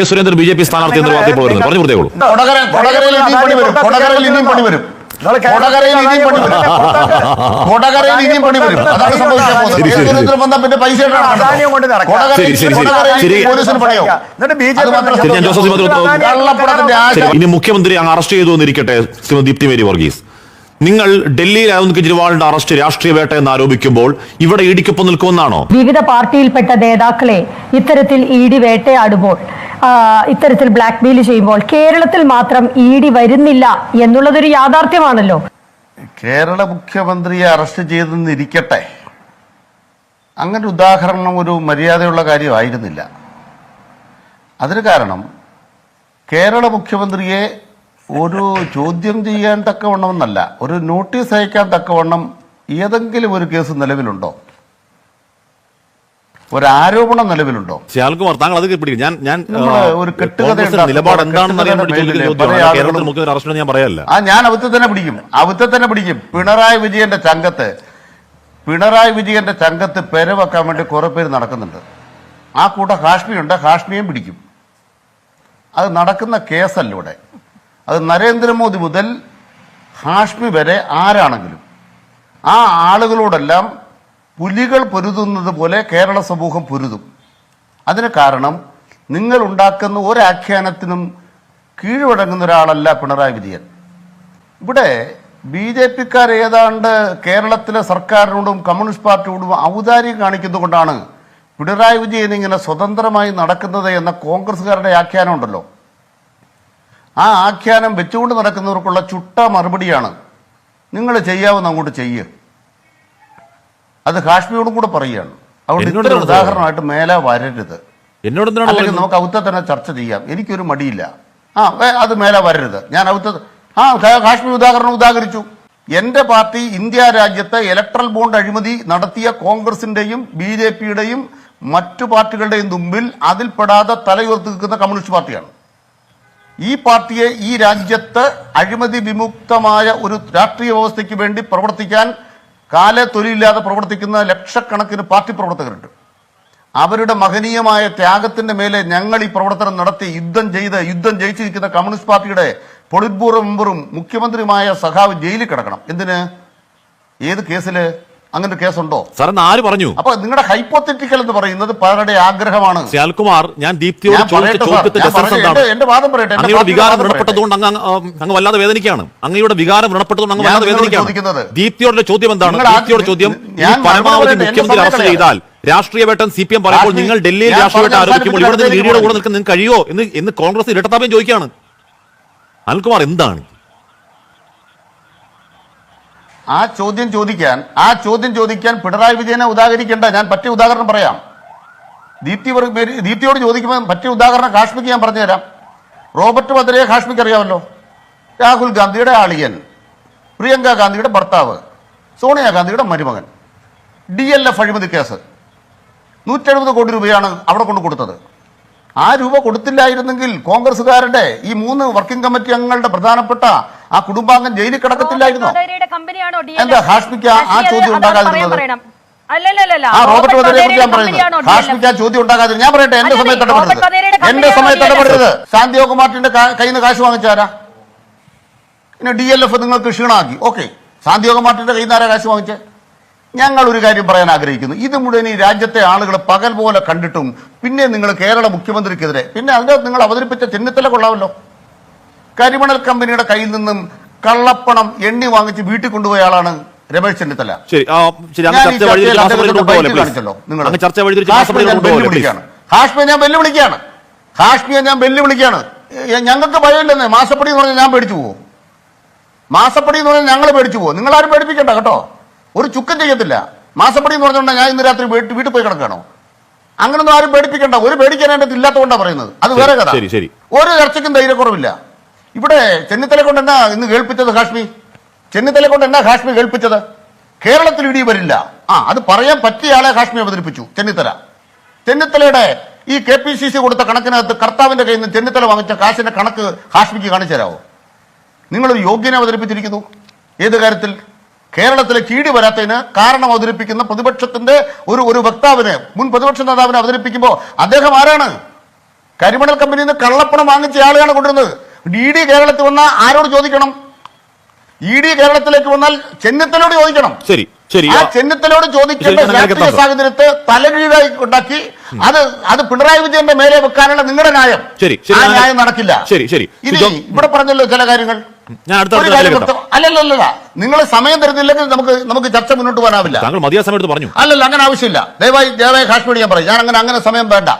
K Surendran B J P സ്ഥാനാർത്ഥി എന്ന് വാർത്ത ഇപ്പോൾ പറഞ്ഞു കൊടുത്തേക്കുള്ളൂ കൊടകര കൊടകരയിൽ ഇനിയും പണി വരും. ഇനിയും പണി വരും. ഇനിയും പണി വരും. ഇനിയും പണി വരും. അതാണ് സംഭവിക്കാൻ പോകുന്നത് പിന്നെ പൈസ ഇനി മുഖ്യമന്ത്രി അങ്ങ് അറസ്റ്റ് ചെയ്തു എന്നിരിക്കട്ടെ ശ്രീമതി ദീപ്തി മേരി വർഗീസ്. നിങ്ങൾ ഡൽഹിയിൽ അരവിന്ദ് കെജ്രിവാളിന്റെ അറസ്റ്റ് രാഷ്ട്രീയ വേട്ട എന്ന് ആരോപിക്കുമ്പോൾ ഇവിടെ ഇടിക്കൊപ്പം നിൽക്കുമെന്നാണോ? വിവിധ പാർട്ടിയിൽപ്പെട്ട നേതാക്കളെ ഇത്തരത്തിൽ ഇ ഡി വേട്ടയാടുമ്പോൾ ഇത്തരത്തിൽ ബ്ലാക്ക് മെയിൽ ചെയ്യുമ്പോൾ കേരളത്തിൽ മാത്രം ഇ ഡി വരുന്നില്ല എന്നുള്ളതൊരു യാഥാർത്ഥ്യമാണല്ലോ. കേരള മുഖ്യമന്ത്രിയെ അറസ്റ്റ് ചെയ്തെന്നിരിക്കട്ടെ. അങ്ങനെ ഉദാഹരണം ഒരു മര്യാദയുള്ള കാര്യമായിരുന്നില്ല. അതിന് കാരണം കേരള മുഖ്യമന്ത്രിയെ ഒരു ചോദ്യം ചെയ്യാൻ തക്കവണ്ണമെന്നല്ല ഒരു നോട്ടീസ് അയക്കാൻ തക്കവണ്ണം ഏതെങ്കിലും ഒരു കേസ് നിലവിലുണ്ടോ? ഒരു ആരോപണം നിലവിലുണ്ടോ? ശ്യാൽകുമാർ താങ്കൾ അത് പിടിക്കും ഞാൻ ഞാൻ ഒരു കെട്ടുകഥ നിലപാട് എന്താണെന്ന് അറിയാൻ കേരളത്തിൽ ആളുകളും- മുഖ്യമന്ത്രി അറസ്റ്റ് ഞാൻ പറയാല്ല. ആ ഞാൻ അവിത്തെ തന്നെ പിടിക്കും. അവിത്തെ തന്നെ പിടിക്കും. പിണറായി വിജയന്റെ ചങ്കത്ത് പിണറായി വിജയന്റെ ചങ്കത്ത് പെര വെക്കാൻ വേണ്ടി കുറെ പേര് നടക്കുന്നുണ്ട്. ആ കൂട്ടം ഹാഷ്മിയുണ്ട് ഹാഷ്മിയും പിടിക്കും. അത് നടക്കുന്ന കേസല്ല ഇവിടെ. അത് നരേന്ദ്രമോദി മുതൽ ഹാഷ്മി വരെ ആരാണെങ്കിലും ആ ആളുകളോടെല്ലാം പുലികൾ പൊരുതുന്നത് പോലെ കേരള സമൂഹം പൊരുതും. അതിന് കാരണം നിങ്ങൾ ഉണ്ടാക്കുന്ന ഒരാഖ്യാനത്തിനും കീഴ്വഴങ്ങുന്ന ഒരാളല്ല പിണറായി വിജയൻ. ഇവിടെ ബി ജെ പിക്കാർ ഏതാണ്ട് കേരളത്തിലെ സർക്കാരിനോടും കമ്മ്യൂണിസ്റ്റ് പാർട്ടിയോടും ഔദാര്യം കാണിക്കുന്നതുകൊണ്ടാണ് പിണറായി വിജയൻ ഇങ്ങനെ സ്വതന്ത്രമായി നടക്കുന്നത് എന്ന കോൺഗ്രസ്സുകാരുടെ ആഖ്യാനം ഉണ്ടല്ലോ. ആ ആഖ്യാനം വെച്ചുകൊണ്ട് നടക്കുന്നവർക്കുള്ള ചുട്ട മറുപടിയാണ്. നിങ്ങൾ ചെയ്യാവുന്ന അങ്ങോട്ട് ചെയ്യുക അത് കാശ്മീരോടും കൂടെ പറയുകയാണ്. അതുകൊണ്ട് ഇത്ര ഉദാഹരണമായിട്ട് മേലെ വരരുത്. എന്നോട് അല്ലെങ്കിൽ? നമുക്ക് അവിത്തെ തന്നെ ചർച്ച ചെയ്യാം. എനിക്കൊരു മടിയില്ല. ആ അത് മേലെ വരരുത്. ഞാൻ അവിത്തെ ആ കാശ്മീർ ഉദാഹരണം ഉദാഹരിച്ചു. എന്റെ പാർട്ടി ഇന്ത്യ രാജ്യത്തെ ഇലക്ട്രൽ ബോണ്ട് അഴിമതി നടത്തിയ കോൺഗ്രസിന്റെയും ബി ജെ പിയുടെയും മറ്റു പാർട്ടികളുടെയും മുമ്പിൽ അതിൽപ്പെടാതെ തലയുയർത്തി നിൽക്കുന്ന കമ്മ്യൂണിസ്റ്റ് പാർട്ടിയാണ്. ഈ പാർട്ടിയെ ഈ രാജ്യത്ത് അഴിമതി വിമുക്തമായ ഒരു രാഷ്ട്രീയ വ്യവസ്ഥയ്ക്ക് വേണ്ടി പ്രവർത്തിക്കാൻ കാലെ തൊലിയില്ലാതെ പ്രവർത്തിക്കുന്ന ലക്ഷക്കണക്കിന് പാർട്ടി പ്രവർത്തകരുണ്ട്. അവരുടെ മഹനീയമായ ത്യാഗത്തിന്റെ മേലെ ഞങ്ങൾ ഈ പ്രവർത്തനം നടത്തി യുദ്ധം ചെയ്ത് യുദ്ധം ജയിച്ചിരിക്കുന്ന കമ്മ്യൂണിസ്റ്റ് പാർട്ടിയുടെ പൊളിറ്റ് ബ്യൂറോ മെമ്പറും മുഖ്യമന്ത്രിയുമായ സഖാവ് ജയിലിൽ കിടക്കണം. എന്തിന്? ഏത് കേസിൽ? അങ്ങനെ കേസുണ്ടോ? സാർ ആര് പറഞ്ഞു? അപ്പൊ നിങ്ങളുടെ ഹൈപ്പോത്തറ്റിക്കൽ എന്ന് പറയുന്നത് പലരുടെ ആഗ്രഹമാണ്. ശ്യാൽകുമാർ ഞാൻ ദീപ്തിയോട് എന്റെ- വാദം പറയട്ടെ, അങ്ങയുടെ വികാരം വ്രണപ്പെട്ടതുകൊണ്ട് അങ്ങ് അങ്ങ്, വല്ലാതെ വേദനിക്കുകയാണ്. അങ്ങയുടെ വികാരം വ്രണപ്പെട്ടതുകൊണ്ട് അങ്ങ് വല്ലാതെ വേദനിക്കാണ് ദീപ്തിയോടുള്ള ചോദ്യം എന്താണ്? ദീപ്തിയോട് ചോദ്യം പരമാവധി മുഖ്യമന്ത്രി അറസ്റ്റ് ചെയ്താൽ രാഷ്ട്രീയ വേട്ടൻ സി പി എം പറയുമ്പോൾ നിങ്ങൾ ഡൽഹിയിൽ രാഷ്ട്രീയ വേട്ട ആരോപിക്കുമ്പോൾ ഇവിടെ നിന്ന് ലീഡിയുടെ കൂടെ നിൽക്കാൻ നിങ്ങൾക്ക് കഴിയോ എന്ന് എന്ന് കോൺഗ്രസ് ഇരട്ടത്താപ്യം ചോദിക്കുകയാണ്. അനിൽകുമാർ എന്താണ്? ആ ചോദ്യം ചോദിക്കാൻ ആ ചോദ്യം ചോദിക്കാൻ പിണറായി വിജയനെ ഉദാഹരിക്കേണ്ട. ഞാൻ പറ്റിയ ഉദാഹരണം പറയാം. ദീപ്തി ദീപ്തിയോട് ചോദിക്കുമ്പോൾ പറ്റിയ ഉദാഹരണം കാശ്മീർക്ക് ഞാൻ പറഞ്ഞുതരാം. റോബർട്ട് വദ്രയെ കാശ്മീർക്ക് അറിയാമല്ലോ? രാഹുൽ ഗാന്ധിയുടെ ആളിയൻ പ്രിയങ്ക ഗാന്ധിയുടെ ഭർത്താവ് സോണിയാഗാന്ധിയുടെ മരുമകൻ ഡി എൽ എഫ് അഴിമതി കേസ്. നൂറ്റെഴുപത് കോടി രൂപയാണ് അവിടെ കൊണ്ട് കൊടുത്തത്. ആ രൂപ കൊടുത്തില്ലായിരുന്നെങ്കിൽ കോൺഗ്രസ്സുകാരുടെ ഈ മൂന്ന് വർക്കിംഗ് കമ്മിറ്റി അംഗങ്ങളുടെ പ്രധാനപ്പെട്ട ആ കുടുംബാംഗം ജയിലിൽ കിടക്കത്തില്ലായിരുന്നോ? എന്താ ഹാഷ്മിക്ക് ആ- ചോദ്യം ഉണ്ടാകാതിരുന്നത്? ആ റോബർട്ട് വധേരയെ കുറിച്ച് ഞാൻ പറയുന്നത്? ഹാഷ്മിക്ക് ആ ചോദ്യം ഉണ്ടാകാതിരുന്നു ഞാൻ പറയട്ടെ എന്റെ സമയത്ത് ഇടപെടരുത്. എന്റെ സമയത്ത്? ഇടപെടരുത്. ശാന്തിയോഗ മാർട്ടിന്റെ കയ്യിൽ നിന്ന് കാശ് വാങ്ങിച്ചാരാ പിന്നെ ഡി എൽ എഫ് നിങ്ങൾക്ക് ക്ഷീണമാക്കി ഓക്കെ. ശാന്തിയോഗ മാർട്ടിന്റെ കയ്യിൽ നിന്ന് ആരാ കാശ് വാങ്ങിച്ചത് ഞങ്ങൾ ഒരു കാര്യം പറയാൻ ആഗ്രഹിക്കുന്നു. ഇത് മുഴുവൻ ഈ രാജ്യത്തെ ആളുകൾ പകൽ പോലെ കണ്ടിട്ടും പിന്നെ നിങ്ങൾ കേരള മുഖ്യമന്ത്രിക്കെതിരെ പിന്നെ അതിന്റെ നിങ്ങൾ അവതരിപ്പിച്ച ചെന്നിത്തല കൊള്ളാമല്ലോ കരിമണൽ കമ്പനിയുടെ കയ്യിൽ നിന്നും കള്ളപ്പണം എണ്ണി വാങ്ങിച്ച് വീട്ടിൽ കൊണ്ടുപോയ ആളാണ് രമേശ് ചെന്നിത്തല? കാണിച്ചല്ലോ നിങ്ങൾ. ഹാഷ്മിയെ ഞാൻ വെല്ലുവിളിക്കാണ് ഹാഷ്മിയെ ഞാൻ വെല്ലുവിളിക്കാണ് ഞങ്ങൾക്ക് ഭയമില്ലെന്ന് മാസപ്പടി എന്ന് പറഞ്ഞാൽ ഞാൻ പേടിച്ചു പോകും മാസപ്പടി എന്ന് പറഞ്ഞാൽ ഞങ്ങൾ പേടിച്ചു പോകും നിങ്ങൾ ആരും പേടിപ്പിക്കണ്ട കേട്ടോ. ഒരു ചുക്കം ചെയ്യത്തില്ല. മാസപ്പടി എന്ന് പറഞ്ഞുകൊണ്ട് ഞാൻ ഇന്ന് രാത്രി വീട്ടിൽ പോയി കിടക്കണോ അങ്ങനൊന്നും ആരും പേടിപ്പിക്കണ്ട. ഒരു പേടിക്കാൻ ഇല്ലാത്തതുകൊണ്ടാണ് പറയുന്നത്. അത് വേറെ കഥ. ഒരു ചർച്ചയ്ക്കും ധൈര്യക്കുറവില്ല. ഇവിടെ ചെന്നിത്തല കൊണ്ട് എന്നാ ഇന്ന് കേൾപ്പിച്ചത് ഹാഷ്മി? ചെന്നിത്തല കൊണ്ട് എന്നാ ഹാഷ്മി കേൾപ്പിച്ചത്? കേരളത്തിൽ ഇടി വരില്ല. ആ അത് പറയാൻ പറ്റിയ ആളെ ഹാഷ്മി അവതരിപ്പിച്ചു ചെന്നിത്തല. ചെന്നിത്തലയുടെ ഈ കെ പി സി സി കൊടുത്ത കണക്കിനകത്ത് കർത്താവിന്റെ കയ്യിൽ നിന്ന് ചെന്നിത്തല വാങ്ങിച്ച കാശിന്റെ കണക്ക് ഹാഷ്മിക്ക് കാണിച്ചു തരാമോ നിങ്ങളൊരു യോഗ്യനെ അവതരിപ്പിച്ചിരിക്കുന്നു. ഏത് കാര്യത്തിൽ? കേരളത്തിലെ കീടി വരാത്തതിന് കാരണം അവതരിപ്പിക്കുന്ന പ്രതിപക്ഷത്തിന്റെ ഒരു ഒരു വക്താവിനെ മുൻ പ്രതിപക്ഷ നേതാവിനെ അവതരിപ്പിക്കുമ്പോൾ അദ്ദേഹം ആരാണ്? കരിമണൽ കമ്പനിയിൽ നിന്ന് കള്ളപ്പണം വാങ്ങിച്ച ആളെയാണ് കൊണ്ടുവരുന്നത്. ഇ ഡി കേരളത്തിൽ വന്നാൽ ആരോട് ചോദിക്കണം? ഇ ഡി കേരളത്തിലേക്ക് വന്നാൽ ചെന്നിത്തലോട് ചോദിക്കണം. ശരി ശരി. ആ ചെന്നിത്തലോട് ചോദിക്കേണ്ട രാഷ്ട്രീയ സാഹചര്യത്തെ തലകീഴായി ഉണ്ടാക്കി അത് അത് പിണറായി വിജയന്റെ മേലെ വെക്കാനുള്ള നിങ്ങളുടെ ന്യായം. ശരി, ആ ന്യായം നടക്കില്ല. ശരി, ശരി. ഇനി ഇവിടെ പറഞ്ഞല്ലോ ചില കാര്യങ്ങൾ. അല്ലല്ലല്ല നിങ്ങൾ സമയം തരുന്നില്ലെങ്കിൽ നമുക്ക് നമുക്ക് ചർച്ച മുന്നോട്ട് പോകാനാവില്ല. പറഞ്ഞു. അല്ലല്ല അങ്ങനെ ആവശ്യമില്ല. ദയവായി ദയവായി കാശ്മീർ ഞാൻ പറയും. ഞാൻ അങ്ങനെ അങ്ങനെ സമയം വേണ്ട.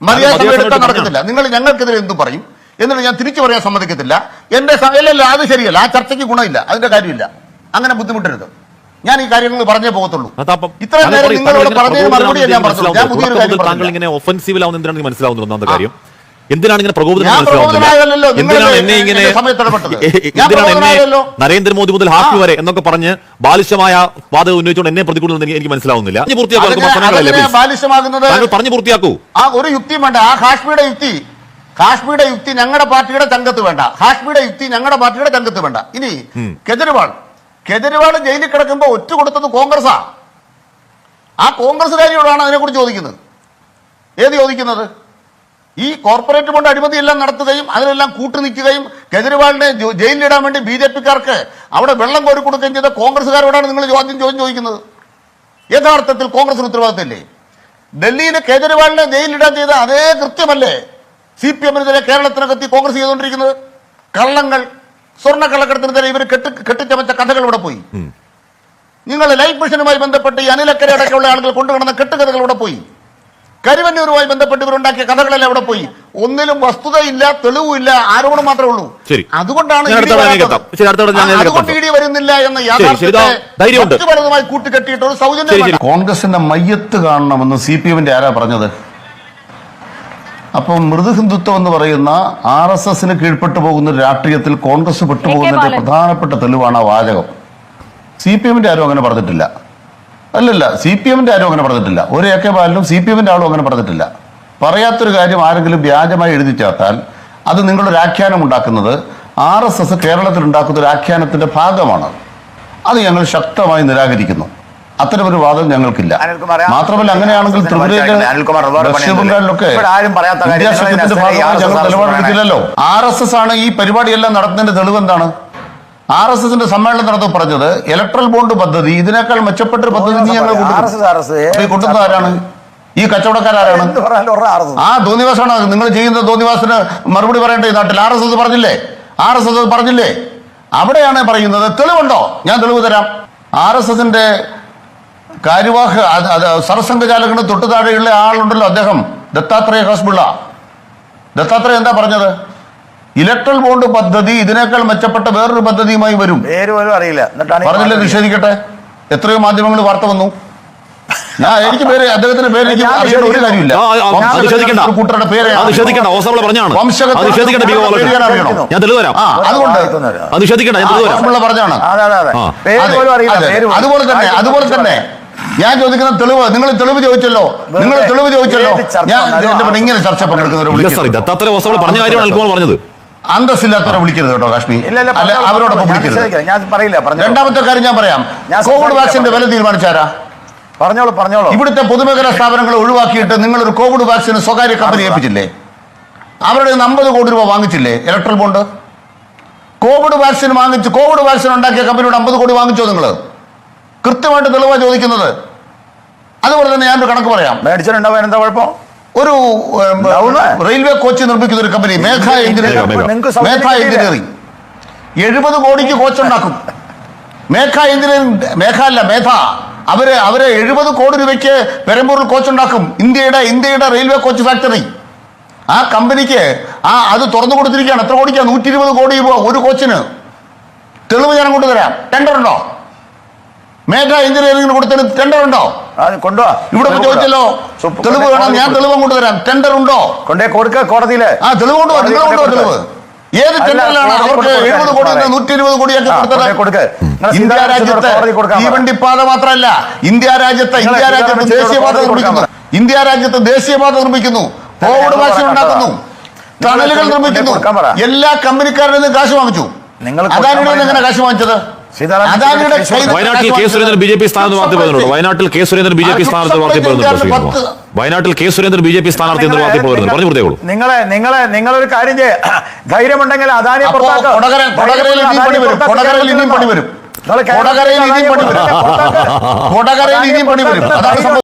മതിയായ സമയം എടുക്കാൻ നടക്കത്തില്ല. നിങ്ങൾ ഞങ്ങൾക്കെതിരെ എന്തും പറയും? എന്നിട്ട് ഞാൻ തിരിച്ചു പറയാൻ സമ്മതിക്കത്തില്ല. എന്റെ അല്ലല്ല അത് ശരിയല്ല. ആ ചർച്ചയ്ക്ക് ഗുണമില്ല. അതിന്റെ കാര്യമില്ല. അങ്ങനെ ബുദ്ധിമുട്ടരുത്. ഞാൻ ഈ കാര്യങ്ങൾ പറഞ്ഞേ പോകത്തുള്ളൂ. ഇത്രയും നേരം നിങ്ങളോട് പറഞ്ഞതിന് മറുപടി ഞാൻ പറഞ്ഞു ഞാൻ. പുതിയൊരു കാര്യം താങ്കൾ. ഇങ്ങനെ ഒഫൻസീവിലാവുന്ന എന്തിനാണ് മനസ്സിലാവുന്നത് ഒന്നാമത്തെ കാര്യം? എന്തിനാണ് ഇങ്ങനെ പ്രകോപിതം ഞാൻ പ്രകോപിതനായതല്ലോ. നിങ്ങൾ എന്തിനാണ് എന്നെ ഇങ്ങനെ എന്റെ സമയത്ത് ഇടപെട്ടത്. എ- എ- ഞാൻ എന്തിനാണ് എന്നെ പ്രകോപിതനായതല്ലോ. നരേന്ദ്രമോദി മുതൽ ഹാപ്പി വരെ എന്നൊക്കെ പറഞ്ഞ് ബാലിശമായ വാദം ഉന്നയിച്ചുകൊണ്ട് എന്നെ പ്രതികൂടുന്നത് എനിക്ക് മനസ്സിലാവുന്നില്ല. പറഞ്ഞു പൂർത്തിയാക്കൂ പറഞ്ഞു പൂർത്തിയാക്കൂ. ആ ഒരു യുക്തിയും വേണ്ട. ആ കാശ്മീരുടെ യുക്തി. കാശ്മീരുടെ യുക്തി ഞങ്ങളുടെ പാർട്ടിയുടെ തങ്കത്ത് വേണ്ട. ഹാഷ്മിയുടെ യുക്തി ഞങ്ങളുടെ പാർട്ടിയുടെ തങ്കത്ത് വേണ്ട. ഇനി കെജ്രിവാൾ. കെജ്രിവാൾ ജയിലിൽ കിടക്കുമ്പോൾ ഒറ്റ കൊടുത്തത് കോൺഗ്രസാ ആ കോൺഗ്രസ്സുകാരിയോടാണ് അതിനെക്കുറിച്ച് ചോദിക്കുന്നത്. ഏത് ചോദിക്കുന്നത്? ഈ കോർപ്പറേറ്റ് ബോണ്ട് അഴിമതിയെല്ലാം നടത്തുകയും അതിനെല്ലാം കൂട്ടുനിൽക്കുകയും കെജ്രിവാളിനെ ജയിലിലിടാൻ വേണ്ടി ബി ജെ പിക്കാർക്ക് അവിടെ വെള്ളം കോരി കൊടുക്കുകയും ചെയ്ത കോൺഗ്രസ്സുകാരോടാണ് നിങ്ങൾ ചോദ്യം ചോദ്യം ചോദിക്കുന്നത്. യഥാർത്ഥത്തിൽ കോൺഗ്രസിന് ഉത്തരവാദിത്തമില്ലേ? ഡൽഹിയിലെ കേജ്രിവാളിനെ ജയിലിടാൻ ചെയ്ത അതേ കൃത്യമല്ലേ? സി പി എമ്മിനെതിരെ കേരളത്തിനകത്ത് കോൺഗ്രസ് ചെയ്തുകൊണ്ടിരിക്കുന്നത്. കള്ളങ്ങൾ സ്വർണ കള്ളക്കടത്തിനെതിരെ ഇവർ കെട്ടി കെട്ടിച്ചമച്ച കഥകൾ ഇവിടെ പോയി. നിങ്ങൾ ലൈഫ് മിഷനുമായി ബന്ധപ്പെട്ട് ഈ അനിലക്കര അടക്കമുള്ള ആളുകൾ കൊണ്ടുകിടന്ന കെട്ടുകഥകൾ ഇവിടെ പോയി. കരുവന്നൂരുമായി ബന്ധപ്പെട്ട് ഇവരുണ്ടാക്കിയ കഥകളെല്ലാം ഇവിടെ പോയി. ഒന്നിലും വസ്തുതയില്ല തെളിവുമില്ല ആരോപണം മാത്രമേ ഉള്ളൂ. അതുകൊണ്ടാണ്. അതുകൊണ്ട് ഇ ഡി വരുന്നില്ല എന്ന യാഥാർത്ഥ്യത്തെ. സത്യപരമായി കൂട്ടിക്കെട്ടിയിട്ട് ഒരു സൗജന്യ സൗജന്യം കോൺഗ്രസിന്റെ മയ്യത്ത് കാണണമെന്ന് സി പി എമ്മിന്റെ ആരാ പറഞ്ഞത്? അപ്പം മൃദുഹിന്ദുത്വം എന്ന് പറയുന്ന ആർ എസ് എസിന് കീഴ്പ്പെട്ടു പോകുന്ന ഒരു രാഷ്ട്രീയത്തിൽ കോൺഗ്രസ് പെട്ടുപോകുന്നതിന്റെ പ്രധാനപ്പെട്ട തെളിവാണ് ആ വാചകം. സി പി എമ്മിന്റെ ആരും അങ്ങനെ പറഞ്ഞിട്ടില്ല. അല്ലല്ല സി പി എമ്മിന്റെ ആരും അങ്ങനെ പറഞ്ഞിട്ടില്ല. ഒരു എ കെ ബാലനും സി പി എമ്മിന്റെ ആളും അങ്ങനെ പറഞ്ഞിട്ടില്ല. പറയാത്തൊരു കാര്യം ആരെങ്കിലും വ്യാജമായി എഴുതി ചേർത്താൽ അത് നിങ്ങളൊരു ആഖ്യാനം ഉണ്ടാക്കുന്നത് ആർ എസ് എസ് കേരളത്തിൽ ഉണ്ടാക്കുന്ന ഒരു ആഖ്യാനത്തിന്റെ ഭാഗമാണ്. അത് ഞങ്ങൾ ശക്തമായി നിരാകരിക്കുന്നു. അത്തരമൊരു വാദം ഞങ്ങൾക്കില്ല മാത്രമല്ല അങ്ങനെയാണെങ്കിൽ ത്രിപുരയിലൊക്കെല്ലോ ഞങ്ങൾ ആർ എസ് എസ് ആണ് ഈ പരിപാടിയെല്ലാം നടത്തുന്നതിന്റെ തെളിവ് എന്താണ് ആർ എസ് എസിന്റെ സമ്മേളനം നടത്തുമ്പോൾ പറഞ്ഞത് ഇലക്ട്രൽ ബോണ്ട് പദ്ധതി ഇതിനേക്കാൾ മെച്ചപ്പെട്ട ഒരു പദ്ധതി ഞങ്ങൾ കൊണ്ടുവന്നത് ആരാണ് ഈ കച്ചവടക്കാരാണ്. ആ ധോനിവാസാണ് നിങ്ങൾ ചെയ്യുന്ന ധോനിവാസിന് മറുപടി പറയേണ്ട ഈ നാട്ടിൽ ആർ എസ് എസ് പറഞ്ഞില്ലേ ആർ എസ് എസ് പറഞ്ഞില്ലേ അവിടെയാണ് പറയുന്നത് തെളിവുണ്ടോ ഞാൻ തെളിവ് തരാം ആർ എസ് എസിന്റെ കാര്യവാഹ് സർസംഘചാലകന് തൊട്ടു താഴെയുള്ള ആളുണ്ടല്ലോ അദ്ദേഹം. ദത്താത്രേയ ഹസ്ബുള്ള. ദത്താത്രേയ എന്താ പറഞ്ഞത്? ഇലക്ട്രൽ ബോണ്ട് പദ്ധതി ഇതിനേക്കാൾ മെച്ചപ്പെട്ട വേറൊരു പദ്ധതിയുമായി വരും. പേര് പോലും അറിയില്ല. പറഞ്ഞില്ലേ നിഷേധിക്കട്ടെ? എത്രയോ മാധ്യമങ്ങൾ വാർത്ത വന്നു. ഞാൻ എനിക്ക് പേര് അദ്ദേഹത്തിന്റെ പേര് എനിക്ക് ഒരു. കാര്യമില്ല. കൂട്ടരുടെ പേര് നിഷേധിക്കണ്ട ഓസമുള്ള പറഞ്ഞാണ്. ഞാൻ? തെളിവ് തരാം. അതുകൊണ്ട് അത് നിഷേധിക്കണ്ട ഞാൻ തെളിവ് പറഞ്ഞാണ് അതുപോലെ തന്നെ അതുപോലെ തന്നെ ഞാൻ ചോദിക്കുന്ന തെളിവ് നിങ്ങൾ തെളിവ് ചോദിച്ചല്ലോ. നിങ്ങൾ തെളിവ് ചോദിച്ചല്ലോ. ഞാൻ ഇങ്ങനെ ചർച്ച പങ്കെടുക്കുന്നവരെ പറഞ്ഞ കാര്യമാണ് പറഞ്ഞത്. അന്തസ്സില്ലാത്തവരെ വിളിക്കരുത് കേട്ടോ കാശ്മീർ ഇല്ല ഇല്ല അല്ല അവരോടൊപ്പം വിളിക്കരുത്. ഞാൻ പറയില്ല രണ്ടാമത്തെ കാര്യം ഞാൻ പറയാം. കോവിഡ് വാക്സിന്റെ വില തീരുമാനിച്ചാരാ പറഞ്ഞോളൂ പറഞ്ഞോളൂ. ഇവിടുത്തെ പൊതുമേഖലാ സ്ഥാപനങ്ങൾ ഒഴിവാക്കിയിട്ട് നിങ്ങൾ ഒരു കോവിഡ് വാക്സിൻ സ്വകാര്യ കമ്പനി ഏൽപ്പിച്ചില്ലേ? അവരുടെ അമ്പത് കോടി രൂപ വാങ്ങിച്ചില്ലേ? Electoral bond? കോവിഡ് വാക്സിൻ വാങ്ങിച്ച് കോവിഡ് വാക്സിൻ ഉണ്ടാക്കിയ കമ്പനിയുടെ അമ്പത് കോടി വാങ്ങിച്ചോ നിങ്ങൾ കൃത്യമായിട്ട് തെളിവാ ചോദിക്കുന്നത്. അതുപോലെ തന്നെ ഞാനൊരു കണക്ക് പറയാം. മേടിച്ചിട്ടുണ്ടാവും എന്താ കുഴപ്പം? ഒരു റെയിൽവേ കോച്ച് നിർമ്മിക്കുന്ന ഒരു company Megha engineering. Megha. Engineering. എഴുപത് കോടിക്ക് കോച്ച് ഉണ്ടാക്കും മേഘ എഞ്ചിനീയറിംഗ് മേഘ അല്ല മേധ. അവർ അവർ എഴുപത് കോടി രൂപയ്ക്ക് പെരമ്പൂരിൽ കോച്ച് ഉണ്ടാക്കും ഇന്ത്യയുടെ ഇന്ത്യയുടെ റെയിൽവേ കോച്ച് ഫാക്ടറി. ആ കമ്പനിക്ക് ആ അത് തുറന്നു കൊടുത്തിരിക്കുകയാണ്. എത്ര കോടിക്കാണ് നൂറ്റി ഇരുപത് കോടി രൂപ ഒരു കോച്ചിന്. തെളിവ് ഞാൻ കൊണ്ടുതരാം ടെൻഡർ ഉണ്ടോ മേഘ എഞ്ചിനീയറിംഗിന് കൊടുത്തതിന് ടെൻഡർ ഉണ്ടോ? കൊണ്ടോ കൊണ്ടുവാ. ഇവിടെ ചോദിച്ചല്ലോ. തെളിവ് വേണം ഞാൻ തെളിവ് കൊണ്ടുവരാം. ടെൻഡർ ഉണ്ടോ? കൊണ്ടേ കൊടുക്ക കോടതിയിലെ. ആ തെളിവ് കൊണ്ടുപോകാം നിങ്ങൾ കൊണ്ടുവാ തെളിവ്. ഏത് ടെൻഡറിലാണ് അവർക്ക്. എഴുപത് കോടി. നൂറ്റി ഇരുപത് കോടിയൊക്കെ കൊടുത്തത് ഇന്ത്യ രാജ്യത്ത്. തീവണ്ടിപ്പാത മാത്രമല്ല ഇന്ത്യ രാജ്യത്ത് ഇന്ത്യ രാജ്യത്ത് ദേശീയപാത നിർമ്മിക്കുന്നു. ഇന്ത്യ രാജ്യത്ത് ദേശീയപാത നിർമ്മിക്കുന്നു. കോവിഡ് വാക്സിൻ ഉണ്ടാക്കുന്നു. ടണലുകൾ നിർമ്മിക്കുന്നു. എല്ലാ കമ്പനിക്കാരിൽ നിന്നും കാശ് വാങ്ങിച്ചു. നിങ്ങൾ അതാരുടെ കാശ് വാങ്ങിച്ചത്? വയനാട്ടിൽ K Surendran B J P സ്ഥാനത്ത് വാർത്ത പറയുന്നുണ്ട് വയനാട്ടിൽ K Surendran B J P സ്ഥാനത്ത് വാർത്ത പറയുന്നുണ്ട് വയനാട്ടിൽ K Surendran B J P സ്ഥാനാർത്ഥി എന്ന് വാർത്ത പറയുന്നു പറഞ്ഞു കൊടുത്തേക്കുള്ളൂ നിങ്ങളെ നിങ്ങളെ നിങ്ങളൊരു കാര്യം ചെയ്യ. ധൈര്യമുണ്ടെങ്കിൽ അദാനിയെ പുറത്താക്കും. കൊടകരയിൽ ഇനിയും പണി വരും. അതാണ്